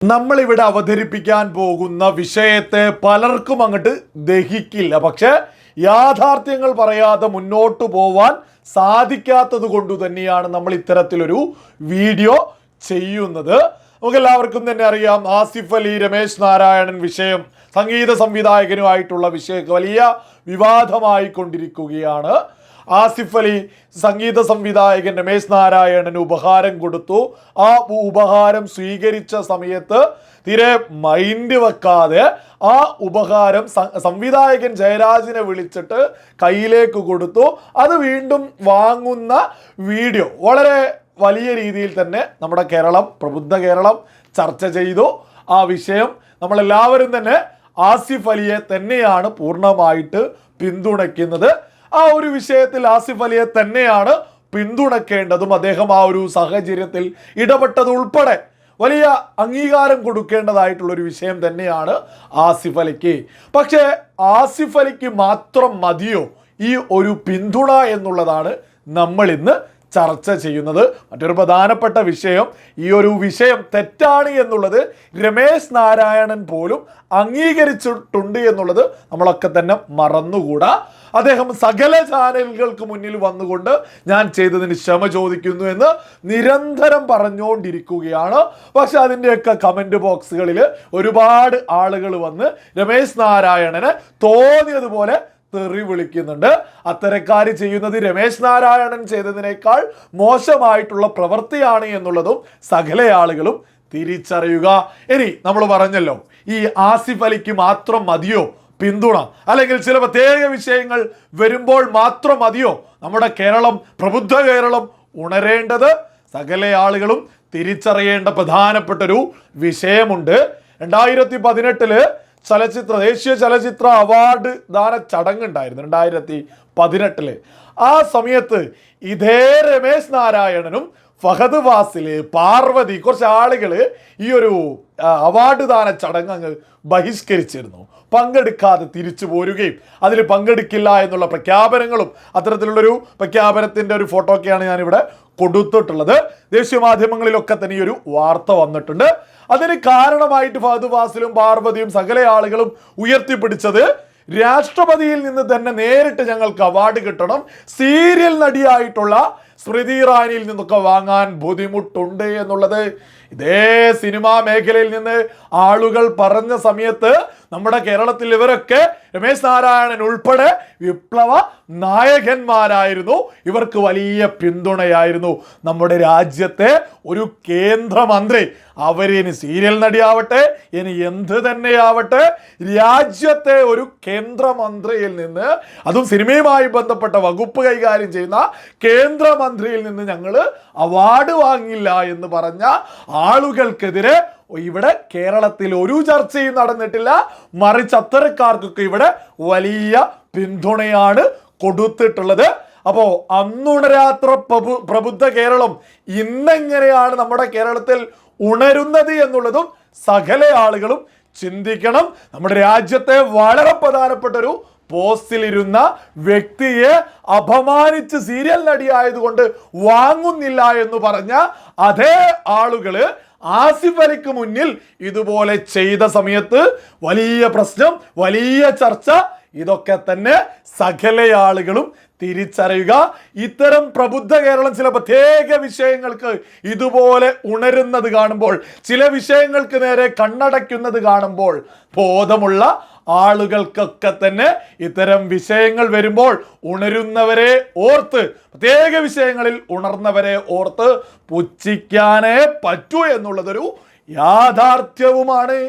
നമ്മളിവിടെ അവതരിപ്പിക്കാൻ പോകുന്ന വിഷയത്തെ പലർക്കും അങ്ങോട്ട് ദഹിക്കില്ല. പക്ഷേ യാഥാർത്ഥ്യങ്ങൾ പറയാതെ മുന്നോട്ട് പോവാൻ സാധിക്കാത്തത് കൊണ്ട് തന്നെയാണ് നമ്മൾ ഇത്തരത്തിലൊരു വീഡിയോ ചെയ്യുന്നത്. നമുക്ക് എല്ലാവർക്കും തന്നെ അറിയാം ആസിഫ് അലി രമേശ് നാരായണൻ വിഷയം സംഗീത സംവിധായകനുമായിട്ടുള്ള വിഷയം വലിയ വിവാദമായി കൊണ്ടിരിക്കുകയാണ് ആസിഫ് അലി സംഗീത സംവിധായകൻ രമേശ് നാരായണന് ഉപഹാരം കൊടുത്തു. ആ ഉപഹാരം സ്വീകരിച്ച സമയത്ത് തീരെ മൈൻഡ് വെക്കാതെ ആ ഉപഹാരം സംവിധായകൻ ജയരാജിനെ വിളിച്ചിട്ട് കയ്യിലേക്ക് കൊടുത്തു. അത് വീണ്ടും വാങ്ങുന്ന വീഡിയോ വളരെ വലിയ രീതിയിൽ തന്നെ നമ്മുടെ കേരളം പ്രബുദ്ധ കേരളം ചർച്ച ചെയ്തു. ആ വിഷയം നമ്മളെല്ലാവരും തന്നെ ആസിഫ് അലിയെ തന്നെയാണ് പൂർണമായിട്ട് പിന്തുണയ്ക്കുന്നത്. ആ ഒരു വിഷയത്തിൽ ആസിഫ് അലിയെ തന്നെയാണ് പിന്തുണക്കേണ്ടതും അദ്ദേഹം ആ ഒരു സാഹചര്യത്തിൽ ഇടപെട്ടത് ഉൾപ്പെടെ വലിയ അംഗീകാരം കൊടുക്കേണ്ടതായിട്ടുള്ള ഒരു വിഷയം തന്നെയാണ് ആസിഫ് അലിക്ക്. പക്ഷേ ആസിഫ് അലിക്ക് മാത്രം മതിയോ ഈ ഒരു പിന്തുണ എന്നുള്ളതാണ് നമ്മൾ ഇന്ന് ചർച്ച ചെയ്യുന്നത്. മറ്റൊരു പ്രധാനപ്പെട്ട വിഷയം ഈ ഒരു വിഷയം തെറ്റാണ് എന്നുള്ളത് രമേശ് നാരായണൻ പോലും അംഗീകരിച്ചിട്ടുണ്ട് എന്നുള്ളത് നമ്മളൊക്കെ തന്നെ മറന്നുകൂടാ. അദ്ദേഹം സകല ചാനലുകൾക്ക് മുന്നിൽ വന്നുകൊണ്ട് ഞാൻ ചെയ്തതിന് ക്ഷമ ചോദിക്കുന്നു എന്ന് നിരന്തരം പറഞ്ഞുകൊണ്ടിരിക്കുകയാണ്. പക്ഷെ അതിന്റെയൊക്കെ കമന്റ് ബോക്സുകളിൽ ഒരുപാട് ആളുകൾ വന്ന് രമേശ് നാരായണനെ തോന്നിയതുപോലെ തെറി വിളിക്കുന്നുണ്ട്. അത്തരക്കാർ ചെയ്യുന്നത് രമേശ് നാരായണൻ ചെയ്തതിനേക്കാൾ മോശമായിട്ടുള്ള പ്രവൃത്തിയാണ് എന്നുള്ളതും സകല ആളുകളും തിരിച്ചറിയുക. ഇനി നമ്മൾ പറഞ്ഞല്ലോ ഈ ആസിഫ് അലിക്ക് മാത്രം മതിയോ? പിന്തുണ അല്ലെങ്കിൽ ചില പ്രത്യേക വിഷയങ്ങൾ വരുമ്പോൾ മാത്രം മതിയോ? നമ്മുടെ കേരളം പ്രബുദ്ധ കേരളം ഉണരേണ്ടത് സകല ആളുകളും തിരിച്ചറിയേണ്ട പ്രധാനപ്പെട്ട ഒരു വിഷയമുണ്ട്. രണ്ടായിരത്തി പതിനെട്ടിൽ ചലച്ചിത്ര ദേശീയ ചലച്ചിത്ര അവാർഡ് ദാന ചടങ്ങുണ്ടായിരുന്നു രണ്ടായിരത്തി പതിനെട്ടിൽ ആ സമയത്ത് ഇതേ രമേശ് നാരായണനും ഫഹദ് വാസിൽ പാർവതി കുറച്ച് ആളുകൾ ഈ ഒരു അവാർഡ് ദാന ചടങ്ങ് അങ്ങ് ബഹിഷ്കരിച്ചിരുന്നു. പങ്കെടുക്കാതെ തിരിച്ചു പോരുകയും അതിൽ പങ്കെടുക്കില്ല എന്നുള്ള പ്രഖ്യാപനങ്ങളും അത്തരത്തിലുള്ളൊരു പ്രഖ്യാപനത്തിന്റെ ഒരു ഫോട്ടോ ഒക്കെയാണ് ഞാനിവിടെ കൊടുത്തിട്ടുള്ളത്. ദേശീയ മാധ്യമങ്ങളിലൊക്കെ തന്നെ ഈ ഒരു വാർത്ത വന്നിട്ടുണ്ട്. അതിന് കാരണമായിട്ട് ഫഹദ് വാസിലും പാർവതിയും സകല ആളുകളും ഉയർത്തിപ്പിടിച്ചത് രാഷ്ട്രപതിയിൽ നിന്ന് തന്നെ നേരിട്ട് ഞങ്ങൾക്ക് അവാർഡ് കിട്ടണം സീരിയൽ നടിയായിട്ടുള്ള സ്മൃതി ഇറാനിയിൽ നിന്നൊക്കെ വാങ്ങാൻ ബുദ്ധിമുട്ടുണ്ട് എന്നുള്ളത് ഇതേ സിനിമാ മേഖലയിൽ നിന്ന് ആളുകൾ പറഞ്ഞ സമയത്ത് നമ്മുടെ കേരളത്തിൽ ഇവരൊക്കെ രമേശ് നാരായണൻ ഉൾപ്പെടെ വിപ്ലവ നായകന്മാരായിരുന്നു. ഇവർക്ക് വലിയ പിന്തുണയായിരുന്നു. നമ്മുടെ രാജ്യത്തെ ഒരു കേന്ദ്രമന്ത്രി. അവരിനി സീരിയൽ നടിയാവട്ടെ ഇനി എന്ത് തന്നെയാവട്ടെ രാജ്യത്തെ ഒരു കേന്ദ്രമന്ത്രിയിൽ നിന്ന് അതും സിനിമയുമായി ബന്ധപ്പെട്ട വകുപ്പ് കൈകാര്യം ചെയ്യുന്ന കേന്ദ്രമന്ത്രിയിൽ നിന്ന് ഞങ്ങൾ അവാർഡ് വാങ്ങില്ല എന്ന് പറഞ്ഞ ആളുകൾക്കെതിരെ ഇവിടെ കേരളത്തിൽ ഒരു ചർച്ചയും നടന്നിട്ടില്ല. മറിച്ച് അത്തരക്കാർക്കൊക്കെ ഇവിടെ വലിയ പിന്തുണയാണ് കൊടുത്തിട്ടുള്ളത്. അപ്പോൾ അന്നുണരാത്ര പ്രഭു പ്രബുദ്ധ കേരളം ഇന്നെങ്ങനെയാണ് നമ്മുടെ കേരളത്തിൽ ഉണരുന്നത് എന്നുള്ളതും സകല ആളുകളും ചിന്തിക്കണം. നമ്മുടെ രാജ്യത്തെ വളരെ പ്രധാനപ്പെട്ട ഒരു പോസ്റ്റിലിരുന്ന വ്യക്തിയെ അപമാനിച്ച് സീരിയൽ നടിയായതുകൊണ്ട് വാങ്ങുന്നില്ല എന്ന് പറഞ്ഞ അതേ ആളുകൾ ആസിഫ് അലിക്ക് മുന്നിൽ ഇതുപോലെ ചെയ്ത സമയത്ത് വലിയ പ്രശ്നം വലിയ ചർച്ച. ഇതൊക്കെ തന്നെ സകല ആളുകളും തിരിച്ചറിയുക. ഇത്തരം പ്രബുദ്ധ കേരളം ചില പ്രത്യേക വിഷയങ്ങൾക്ക് ഇതുപോലെ ഉണരുന്നത് കാണുമ്പോൾ ചില വിഷയങ്ങൾക്ക് നേരെ കണ്ണടയ്ക്കുന്നത് കാണുമ്പോൾ ബോധമുള്ള ആളുകൾക്കൊക്കെ തന്നെ ഇത്തരം വിഷയങ്ങൾ വരുമ്പോൾ ഉണരുന്നവരെ ഓർത്ത് പ്രത്യേക വിഷയങ്ങളിൽ ഉണർന്നവരെ ഓർത്ത് പുച്ഛിക്കാനേ പറ്റൂ എന്നുള്ളതൊരു യാഥാർത്ഥ്യവുമാണ്.